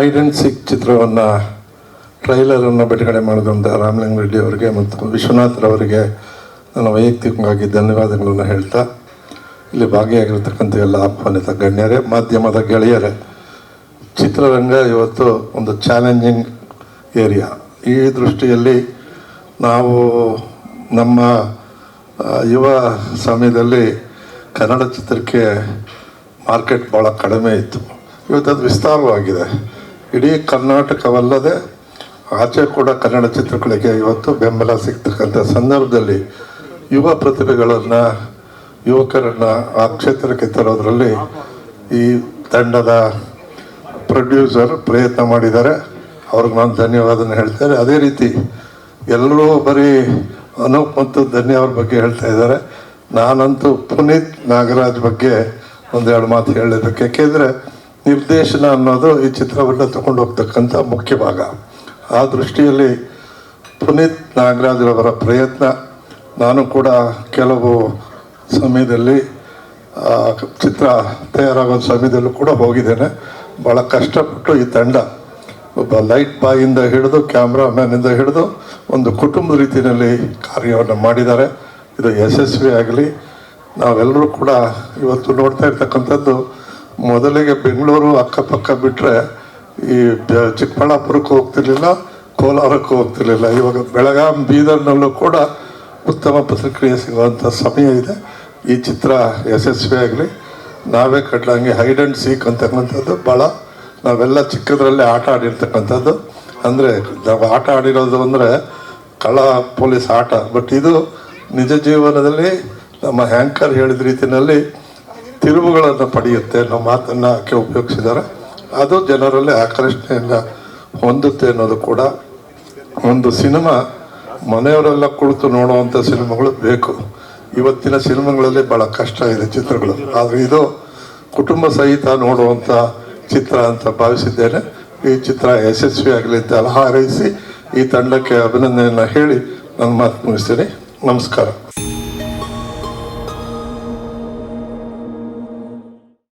And ಸಿಕ್ ಚಿತ್ರವನ್ನು ಟ್ರೈಲರನ್ನು ಬಿಡುಗಡೆ ಮಾಡಿದಂಥ ರಾಮಲಿಂಗ ರೆಡ್ಡಿ ಅವರಿಗೆ ಮತ್ತು ವಿಶ್ವನಾಥ್ರವರಿಗೆ ನನ್ನ ವೈಯಕ್ತಿಕವಾಗಿ ಧನ್ಯವಾದಗಳನ್ನು ಹೇಳ್ತಾ, ಇಲ್ಲಿ ಭಾಗಿಯಾಗಿರ್ತಕ್ಕಂಥ ಎಲ್ಲ ಆಹ್ವಾನಿತ ಗಣ್ಯರೇ, ಮಾಧ್ಯಮದ ಗೆಳೆಯರೇ, ಚಿತ್ರರಂಗ ಇವತ್ತು ಒಂದು ಚಾಲೆಂಜಿಂಗ್ ಏರಿಯಾ. ಈ ದೃಷ್ಟಿಯಲ್ಲಿ ನಾವು ನಮ್ಮ ಯುವ ಸಮಯದಲ್ಲಿ ಕನ್ನಡ ಚಿತ್ರಕ್ಕೆ ಮಾರ್ಕೆಟ್ ಭಾಳ ಕಡಿಮೆ ಇತ್ತು. ಇವತ್ತು ಅದು ವಿಸ್ತಾರವಾಗಿದೆ. ಇಡೀ ಕರ್ನಾಟಕವಲ್ಲದೆ ಆಚೆ ಕೂಡ ಕನ್ನಡ ಚಿತ್ರಗಳಿಗೆ ಇವತ್ತು ಬೆಂಬಲ ಸಿಗ್ತಕ್ಕಂಥ ಸಂದರ್ಭದಲ್ಲಿ ಯುವ ಪ್ರತಿಭೆಗಳನ್ನು, ಯುವಕರನ್ನು ಆ ಕ್ಷೇತ್ರಕ್ಕೆ ತರೋದರಲ್ಲಿ ಈ ತಂಡದ ಪ್ರೊಡ್ಯೂಸರ್ ಪ್ರಯತ್ನ ಮಾಡಿದ್ದಾರೆ. ಅವ್ರಿಗೆ ನಾನು ಧನ್ಯವಾದನ ಹೇಳ್ತಾರೆ ಅದೇ ರೀತಿ ಎಲ್ಲರೂ ಬರೀ ಅನೂಪ್ ಮತ್ತು ಧನ್ಯ ಅವ್ರ ಬಗ್ಗೆ ಹೇಳ್ತಾ ಇದ್ದಾರೆ. ನಾನಂತೂ ಪುನೀತ್ ನಾಗರಾಜ್ ಬಗ್ಗೆ ಒಂದೆರಡು ಮಾತು ಹೇಳಬೇಕು ಯಾಕೆಂದರೆ ನಿರ್ದೇಶನ ಅನ್ನೋದು ಈ ಚಿತ್ರವನ್ನು ತಗೊಂಡು ಹೋಗ್ತಕ್ಕಂಥ ಮುಖ್ಯ ಭಾಗ. ಆ ದೃಷ್ಟಿಯಲ್ಲಿ ಪುನೀತ್ ನಾಗರಾಜ್ರವರ ಪ್ರಯತ್ನ, ನಾನು ಕೂಡ ಕೆಲವು ಸಮಯದಲ್ಲಿ ಚಿತ್ರ ತಯಾರಾಗೋ ಸಮಯದಲ್ಲೂ ಕೂಡ ಹೋಗಿದ್ದೇನೆ. ಭಾಳ ಕಷ್ಟಪಟ್ಟು ಈ ತಂಡ ಒಬ್ಬ ಲೈಟ್ ಬಾಯಿಂದ ಹಿಡಿದು ಕ್ಯಾಮ್ರಾಮ್ಯಾನಿಂದ ಹಿಡಿದು ಒಂದು ಕುಟುಂಬದ ರೀತಿಯಲ್ಲಿ ಕಾರ್ಯವನ್ನು ಮಾಡಿದ್ದಾರೆ. ಇದು ಯಶಸ್ವಿ ಆಗಲಿ ನಾವೆಲ್ಲರೂ ಕೂಡ ಇವತ್ತು ನೋಡ್ತಾ ಇರ್ತಕ್ಕಂಥದ್ದು ಮೊದಲಿಗೆ ಬೆಂಗಳೂರು ಅಕ್ಕಪಕ್ಕ ಬಿಟ್ಟರೆ ಈ ಚಿಕ್ಕಬಳ್ಳಾಪುರಕ್ಕೂ ಹೋಗ್ತಿರ್ಲಿಲ್ಲ, ಕೋಲಾರಕ್ಕೆ ಹೋಗ್ತಿರ್ಲಿಲ್ಲ. ಇವಾಗ ಬೆಳಗಾಂ, ಬೀದರ್ನಲ್ಲೂ ಕೂಡ ಉತ್ತಮ ಪ್ರತಿಕ್ರಿಯೆ ಸಿಗುವಂಥ ಸಮಯ ಇದೆ. ಈ ಚಿತ್ರ ಯಶಸ್ವಿಯಾಗಲಿ ನಾವೇ ಕಟ್ಲಂಗೆ ಹೈಡ್ ಆ್ಯಂಡ್ ಸೀಕ್ ಅಂತಕ್ಕಂಥದ್ದು ಭಾಳ ನಾವೆಲ್ಲ ಚಿಕ್ಕದ್ರಲ್ಲೇ ಆಟ ಆಡಿರ್ತಕ್ಕಂಥದ್ದು. ಅಂದರೆ ನಾವು ಆಟ ಆಡಿರೋದು ಅಂದರೆ ಕಳ ಪೊಲೀಸ್ ಆಟ. ಬಟ್ ಇದು ನಿಜ ಜೀವನದಲ್ಲಿ ನಮ್ಮ ಹ್ಯಾಂಕರ್ ಹೇಳಿದ ರೀತಿಯಲ್ಲಿ ತಿರುವುಗಳನ್ನು ಪಡೆಯುತ್ತೆ ಅನ್ನೋ ಮಾತನ್ನು ಆಕೆ ಉಪಯೋಗಿಸಿದ್ದಾರೆ. ಅದು ಜನರಲ್ಲಿ ಆಕರ್ಷಣೆಯನ್ನು ಹೊಂದುತ್ತೆ ಅನ್ನೋದು ಕೂಡ ಒಂದು ಸಿನಿಮಾ. ಮನೆಯವರೆಲ್ಲ ಕುಳಿತು ನೋಡುವಂಥ ಸಿನಿಮಾಗಳು ಬೇಕು. ಇವತ್ತಿನ ಸಿನಿಮಾಗಳಲ್ಲಿ ಭಾಳ ಕಷ್ಟ ಇದೆ ಚಿತ್ರಗಳು. ಆದರೆ ಇದು ಕುಟುಂಬ ಸಹಿತ ನೋಡುವಂಥ ಚಿತ್ರ ಅಂತ ಭಾವಿಸಿದ್ದೇನೆ. ಈ ಚಿತ್ರ ಯಶಸ್ವಿಯಾಗಲಿ ಅಂತ ಹಾರೈಸಿ ಈ ತಂಡಕ್ಕೆ ಅಭಿನಂದನೆಯನ್ನು ಹೇಳಿ ನನ್ನ ಮಾತು ಮುಗಿಸ್ತೀನಿ. ನಮಸ್ಕಾರ.